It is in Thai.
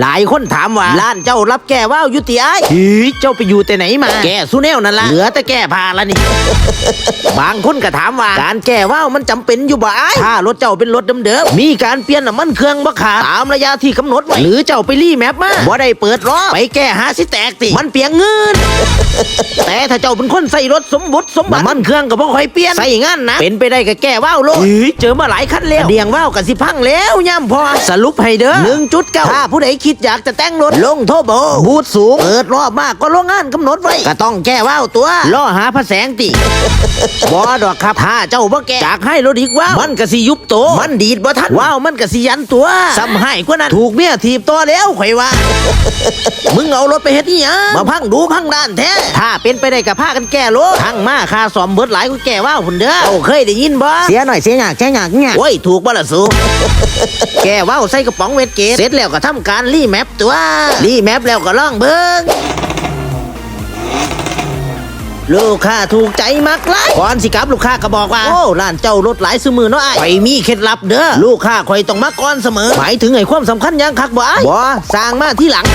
หลายคนถามว่าร้านเจ้ารับแก้ว่าวอยุติไอ้ายเฮ้ยเจ้าไปอยู่แต่ไหนมา แก้สุแนวนั่นละเหลือแต่แก้ผ้าละนี่ บางคนก็ถามว่าการแก้ว่าวมันจำเป็นอยู่บ่ไอ้ายถ้ารถเจ้าเป็นรถเดิมๆมีการเปลี่ยนน้ำมันเครื่องบ่ขาดตามระยะที่กำหนดไว้หรือเจ้าไปรีแมปมาบ่ได้เปิดล้อไปแก้หาสิแตกติมันเปียงเงินแต่ถ้าเจ้าเป็นคนใส่รถสมบุติสมบัติน้ำมันเครื่องก็บ่ค่อยเปลี่ยนใส่งานนะเป็นไปได้ก็แก้ว่าวโลดเฮ้ยเจอมาหลายคันแล้วเดียงว่าวกับสิพังแล้วย่ำพอสรุปให้เด้อหนึ่งจุดเก้าถ้าผู้ใดคิดอยากจะแต่งรถลงโทโบบูทสูง เปิดรอบมากก็โรงงานกำหนดไว้ ก็ต้องแก้ว่าวตัวล่อหาพระแสงติบอดอกครับถ้าเจ้าบ่แก่จากให้รถอีกว่าวมันก็สิยุบโตวมันดีดบ่ทันว้าวมันก็สิยันตัวซ้ำให้กว่านั้นถูกเมียถีบตัวแล้วข่อยว่า มึงเอารถไปเฮ็ดนี่ยังมาพังดูพังด้านแท้ถ้าเป็นไปได้กับพากันแก้รถพังมาค่าซ่อมเบิดหลายกูแก้ว่าวพุ่นเด้อเอาเคยได้ยินบ่เสียหน่อยเสียหยากใช้หยากเนี่ยโอ้ยถูกบ่ล่ะสูแก้ว่าวใส่กระป๋องเวทเกตเสร็จแล้วก็ทำการรีแมปตัว รีแมปแล้วก็ล่องเบิ่งลูกค้าถูกใจมากเลยก่อนสิครับลูกค้าก็บอกว่า โอ้ร้านเจ้ารถหลายซื้อมือเนาะไอ้ข่อยมีเคล็ดลับเด้อลูกค้าข่อยต้องมาก่อนเสมอ หมายถึงไอ้ความสำคัญอยังคักบ่ไอ้บ่สร้างมาที่หลัง